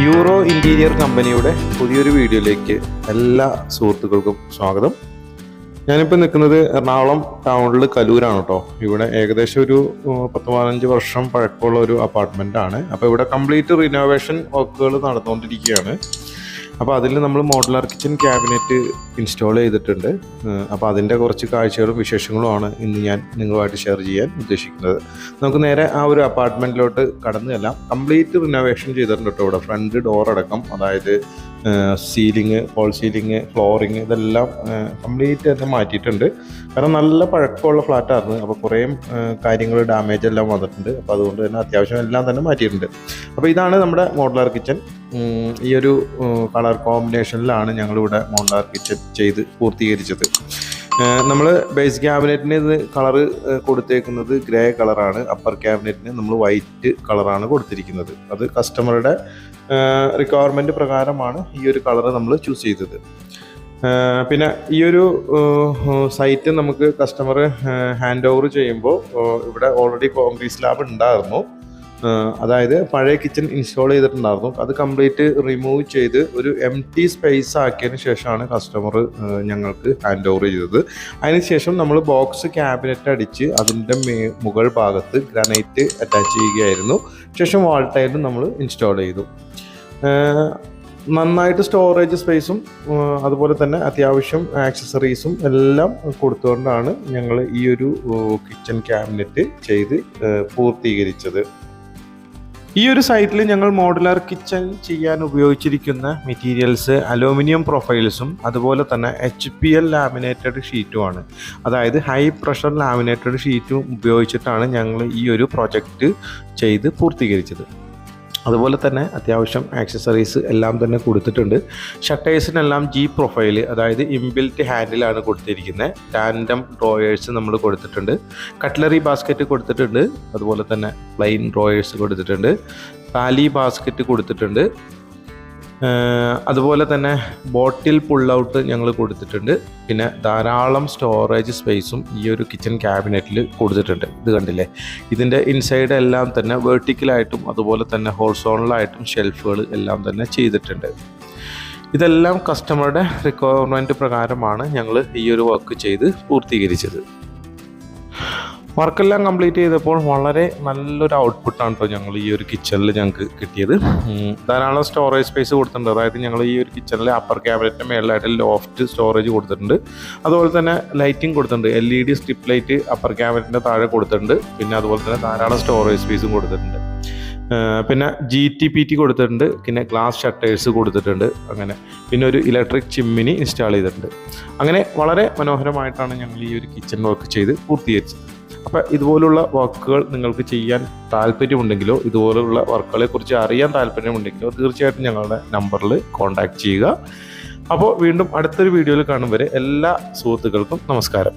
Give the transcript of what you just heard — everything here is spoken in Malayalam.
യൂറോ ഇന്റീരിയർ കമ്പനിയുടെ പുതിയൊരു വീഡിയോയിലേക്ക് എല്ലാ സുഹൃത്തുക്കൾക്കും സ്വാഗതം. ഞാനിപ്പോൾ നിൽക്കുന്നത് എറണാകുളം ടൗണിൽ കലൂരാണ് കേട്ടോ. ഇവിടെ ഏകദേശം ഒരു പത്ത് പതിനഞ്ച് വർഷം പഴക്കമുള്ള ഒരു അപ്പാർട്ട്മെന്റ് ആണ്. അപ്പോൾ ഇവിടെ കംപ്ലീറ്റ് റിനോവേഷൻ വർക്കുകൾ നടന്നുകൊണ്ടിരിക്കുകയാണ്. അപ്പോൾ അതിൽ നമ്മൾ മോഡുലാർ കിച്ചൺ ക്യാബിനറ്റ് ഇൻസ്റ്റാൾ ചെയ്തിട്ടുണ്ട്. അപ്പോൾ അതിന്റെ കുറച്ച് കാഴ്ചകളും വിശേഷങ്ങളുമാണ് ഇന്ന് ഞാൻ നിങ്ങളുമായിട്ട് ഷെയർ ചെയ്യാൻ ഉദ്ദേശിക്കുന്നത്. നമുക്ക് നേരെ ആ ഒരു അപ്പാർട്ട്മെന്റിലോട്ട് കടന്നു ചെല്ലാം. കംപ്ലീറ്റ് റിനോവേഷൻ ചെയ്തിട്ടുണ്ട് കേട്ടോ ഇവിടെ. ഫ്രണ്ട് ഡോർ അടക്കം അതായത് സീലിങ് ഫോൾ സീലിങ് ഫ്ലോറിങ് ഇതെല്ലാം കംപ്ലീറ്റ് തന്നെ മാറ്റിയിട്ടുണ്ട്. കാരണം നല്ല പഴക്കമുള്ള ഫ്ലാറ്റായിരുന്നു. അപ്പോൾ കുറേ കാര്യങ്ങൾ ഡാമേജ് എല്ലാം വന്നിട്ടുണ്ട്. അപ്പോൾ അതുകൊണ്ട് തന്നെ അത്യാവശ്യം എല്ലാം തന്നെ മാറ്റിയിട്ടുണ്ട്. അപ്പോൾ ഇതാണ് നമ്മുടെ മോഡലാർ കിച്ചൺ ഈ ഒരു കളർ കോമ്പിനേഷനിലാണ് ഞങ്ങളിവിടെ മോഡലാർ കിച്ചൺ ചെയ്ത് പൂർത്തീകരിച്ചത്. നമ്മൾ ബേസ് ക്യാബിനറ്റിന് ഇത് കളറ് കൊടുത്തേക്കുന്നത് ഗ്രേ കളറാണ് അപ്പർ ക്യാബിനറ്റിന് നമ്മൾ വൈറ്റ് കളറാണ് കൊടുത്തിരിക്കുന്നത്. അത് കസ്റ്റമറുടെ റിക്വയർമെന്റ് പ്രകാരമാണ് ഈ ഒരു കളറ് നമ്മൾ ചൂസ് ചെയ്തത്. പിന്നെ ഈ ഒരു സൈറ്റ് നമുക്ക് കസ്റ്റമർ ഹാൻഡ് ഓവർ ചെയ്യുമ്പോൾ ഇവിടെ ഓൾറെഡി കോൺക്രീറ്റ് സ്ലാബ് ഉണ്ടായിരുന്നു. അതായത് പഴയ കിച്ചൺ ഇൻസ്റ്റാൾ ചെയ്തിട്ടുണ്ടായിരുന്നു. അത് കംപ്ലീറ്റ് റിമൂവ് ചെയ്ത് ഒരു എം ടി സ്പേസ് ആക്കിയതിന് ശേഷമാണ് കസ്റ്റമർ ഞങ്ങൾക്ക് ഹാൻഡ് ഓവർ ചെയ്തത് അതിനുശേഷം നമ്മൾ ബോക്സ് ക്യാബിനറ്റ് അടിച്ച് അതിന്റെ മേ മുകൾ ഭാഗത്ത് ഗ്രാനൈറ്റ് അറ്റാച്ച് ചെയ്യുകയായിരുന്നു. ശേഷം വാൾ ടൈലും നമ്മൾ ഇൻസ്റ്റാൾ ചെയ്തു. നന്നായിട്ട് സ്റ്റോറേജ് സ്പേസും അതുപോലെ തന്നെ അത്യാവശ്യം ആക്സസറീസും എല്ലാം കൊടുത്തുകൊണ്ടാണ് ഞങ്ങൾ ഈ ഒരു കിച്ചൺ ക്യാബിനറ്റ് ചെയ്ത് പൂർത്തീകരിച്ചത്. ഈ ഒരു സൈറ്റിൽ ഞങ്ങൾ മോഡുലാർ കിച്ചൺ ചെയ്യാൻ ഉപയോഗിച്ചിരിക്കുന്ന മെറ്റീരിയൽസ് അലൂമിനിയം പ്രൊഫൈൽസും അതുപോലെ തന്നെ എച്ച് പി എൽ ലാമിനേറ്റഡ് ഷീറ്റുമാണ് അതായത് ഹൈ പ്രഷർ ലാമിനേറ്റഡ് ഷീറ്റും ഉപയോഗിച്ചിട്ടാണ് ഞങ്ങൾ ഈ ഒരു പ്രൊജക്റ്റ് ചെയ്ത് പൂർത്തീകരിച്ചത്. അതുപോലെ തന്നെ അത്യാവശ്യം ആക്സസറീസ് എല്ലാം തന്നെ കൊടുത്തിട്ടുണ്ട്. ഷട്ടേഴ്സിനെല്ലാം ജി പ്രൊഫൈൽ അതായത് ഇംബിൽറ്റ് ഹാൻഡിലാണ് കൊടുത്തിരിക്കുന്നത് ടാൻഡം ഡ്രോയേഴ്സ് നമ്മൾ കൊടുത്തിട്ടുണ്ട്. കട്ട്ലറി ബാസ്ക്കറ്റ് കൊടുത്തിട്ടുണ്ട്. അതുപോലെ തന്നെ പ്ലെയിൻ ഡ്രോയേഴ്സ് കൊടുത്തിട്ടുണ്ട്. പാലി ബാസ്ക്കറ്റ് കൊടുത്തിട്ടുണ്ട്. അതുപോലെ തന്നെ ബോട്ടിൽ പുൾ ഔട്ട് ഞങ്ങൾ കൊടുത്തിട്ടുണ്ട്. പിന്നെ ധാരാളം സ്റ്റോറേജ് സ്പേസും ഈ ഒരു കിച്ചൺ ക്യാബിനറ്റിൽ കൊടുത്തിട്ടുണ്ട്. ഇത് കണ്ടില്ലേ? ഇതിന്റെ ഇൻസൈഡ് എല്ലാം തന്നെ വേർട്ടിക്കലായിട്ടും അതുപോലെ തന്നെ ഹോൾസോണലായിട്ടും ഷെൽഫുകൾ എല്ലാം തന്നെ ചെയ്തിട്ടുണ്ട്. ഇതെല്ലാം കസ്റ്റമറുടെ റിക്വയർമെന്റ് പ്രകാരമാണ് ഞങ്ങൾ ഈ ഒരു വർക്ക് ചെയ്ത് പൂർത്തീകരിച്ചത്. വർക്കെല്ലാം കംപ്ലീറ്റ് ചെയ്തപ്പോൾ വളരെ നല്ലൊരു ഔട്ട്പുട്ടാണ് കേട്ടോ ഞങ്ങൾ ഈ ഒരു കിച്ചണിൽ ഞങ്ങൾക്ക് കിട്ടിയത്. ധാരാളം സ്റ്റോറേജ് സ്പേസ് കൊടുത്തിട്ടുണ്ട്. അതായത് ഞങ്ങൾ ഈ ഒരു കിച്ചണിൽ അപ്പർ ക്യാബിനറ്റിന്റെ മേളിലായിട്ട് ലോഫ്റ്റ് സ്റ്റോറേജ് കൊടുത്തിട്ടുണ്ട്. അതുപോലെ തന്നെ ലൈറ്റിംഗ് കൊടുത്തിട്ടുണ്ട്. L E D strip light upper ക്യാബിനറ്റിന്റെ താഴെ കൊടുത്തിട്ടുണ്ട്. പിന്നെ അതുപോലെ തന്നെ ധാരാളം സ്റ്റോറേജ് സ്പേസും കൊടുത്തിട്ടുണ്ട്. പിന്നെ ജി ടി പി ടി കൊടുത്തിട്ടുണ്ട്. പിന്നെ ഗ്ലാസ് ഷട്ടേഴ്സ് കൊടുത്തിട്ടുണ്ട്. അങ്ങനെ. പിന്നെ ഒരു ഇലക്ട്രിക് ചിമ്മിനി ഇൻസ്റ്റാൾ ചെയ്തിട്ടുണ്ട്. അങ്ങനെ വളരെ മനോഹരമായിട്ടാണ് ഞങ്ങൾ ഈ ഒരു കിച്ചൺ വർക്ക് ചെയ്ത് പൂർത്തീകരിച്ചത്. അപ്പോൾ ഇതുപോലുള്ള വർക്കുകൾ നിങ്ങൾക്ക് ചെയ്യാൻ താല്പര്യമുണ്ടെങ്കിലോ ഇതുപോലുള്ള വർക്കുകളെ കുറിച്ച് അറിയാൻ താല്പര്യമുണ്ടെങ്കിലോ തീർച്ചയായിട്ടും ഞങ്ങളുടെ നമ്പറിൽ കോൺടാക്റ്റ് ചെയ്യുക. അപ്പോൾ വീണ്ടും അടുത്തൊരു വീഡിയോയിൽ കാണും വരെ എല്ലാ സുഹൃത്തുക്കൾക്കും നമസ്കാരം.